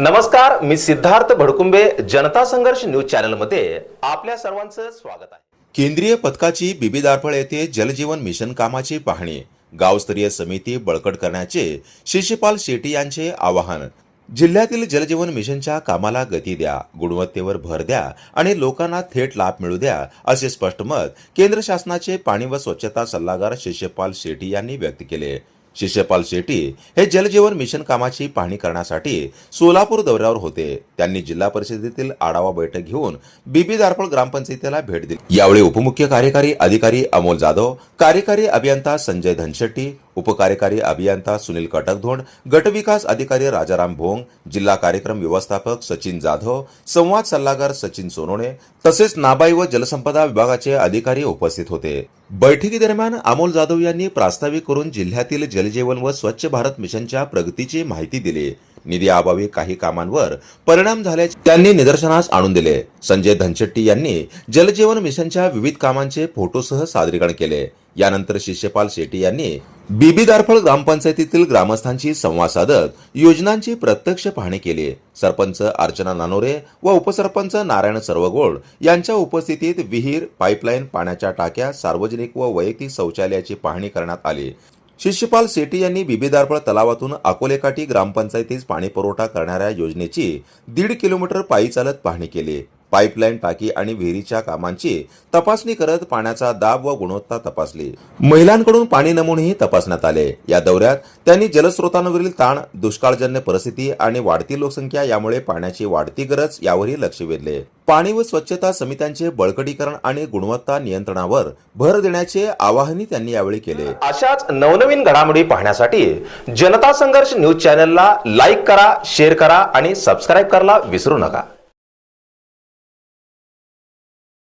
नमस्कार मी सिद्धार्थ भडकुंबे जनता संघर्ष न्यूज चॅनलमध्ये आपल्या सर्वांचं स्वागत आहे. केंद्रीय पथकाची बिबी दारफळ येथे जलजीवन मिशन कामाची पाहणी गावस्तरीय समिती बळकट करण्याचे शिष्यपाल शेट्टी यांचे आवाहन. जिल्ह्यातील जलजीवन मिशनच्या कामाला गती द्या गुणवत्तेवर भर द्या आणि लोकांना थेट लाभ मिळू द्या असे स्पष्ट मत केंद्र शासनाचे पाणी व स्वच्छता सल्लागार शिष्यपाल शेट्टी यांनी व्यक्त केले. शिष्यपाल शेट्टी हे जलजीवन मिशन कामाची पाहणी करण्यासाठी सोलापूर दौऱ्यावर होते. त्यांनी जिल्हा परिषदेतील आढावा बैठक घेऊन बीबी दारफळ ग्रामपंचायतीला भेट दिली. यावेळी उपमुख्य कार्यकारी अधिकारी अमोल जाधव कार्यकारी अभियंता संजय धनशेट्टी उपकार्यकारी अभियंता सुनील कटकधोंड गटविकास अधिकारी राजाराम भोंग जिल्हा कार्यक्रम व्यवस्थापक सचिन जाधव संवाद सल्लागार सचिन सोनोने तसेच नाबाई व जलसंपदा विभागाचे अधिकारी उपस्थित होते. बैठकीदरम्यान अमोल जाधव यांनी प्रास्ताविक करून जिल्ह्यातील जलजीवन व स्वच्छ भारत मिशनच्या प्रगतीची माहिती दिली. निधी अभावी काही कामांवर परिणाम झाल्याचे त्यांनी निदर्शनास आणून दिले. संजय धनशेट्टी यांनी जलजीवन मिशनच्या विविध कामांचे फोटोसह सादरीकरण केले. यानंतर शिष्यपाल शेट्टी यांनी बीबी दारफळ ग्रामपंचायतीतील ग्रामस्थांशी संवाद साधत योजनांची प्रत्यक्ष पाहणी केली. सरपंच अर्चना नानोरे व उपसरपंच नारायण सर्वगोड यांच्या उपस्थितीत विहीर पाईपलाईन पाण्याच्या टाक्या सार्वजनिक व वैयक्तिक शौचालयाची पाहणी करण्यात आली. शिष्यपाल शेट्टी यांनी बिबीदारफळ तलावातून अकोलेकाठी ग्रामपंचायतीस पाणी पुरवठा करणाऱ्या योजनेची दीड किलोमीटर पायी चालत पाहणी केली. पाईपलाईन टाकी आणि विहिरीच्या कामांची तपासणी करत पाण्याचा दाब व गुणवत्ता तपासली. महिलांकडून पाणी नमुनेही तपासण्यात आले. या दौऱ्यात त्यांनी जलस्रोतांवरील ताण दुष्काळजन्य परिस्थिती आणि वाढती लोकसंख्या यामुळे पाण्याची वाढती गरज यावरही लक्ष वेधले. पाणी व स्वच्छता समित्यांचे बळकटीकरण आणि गुणवत्ता नियंत्रणावर भर देण्याचे आवाहनही त्यांनी यावेळी केले. अशाच नवनवीन घडामोडी पाहण्यासाठी जनता संघर्ष न्यूज चॅनलला लाईक करा शेअर करा आणि सबस्क्राईब करायला विसरू नका.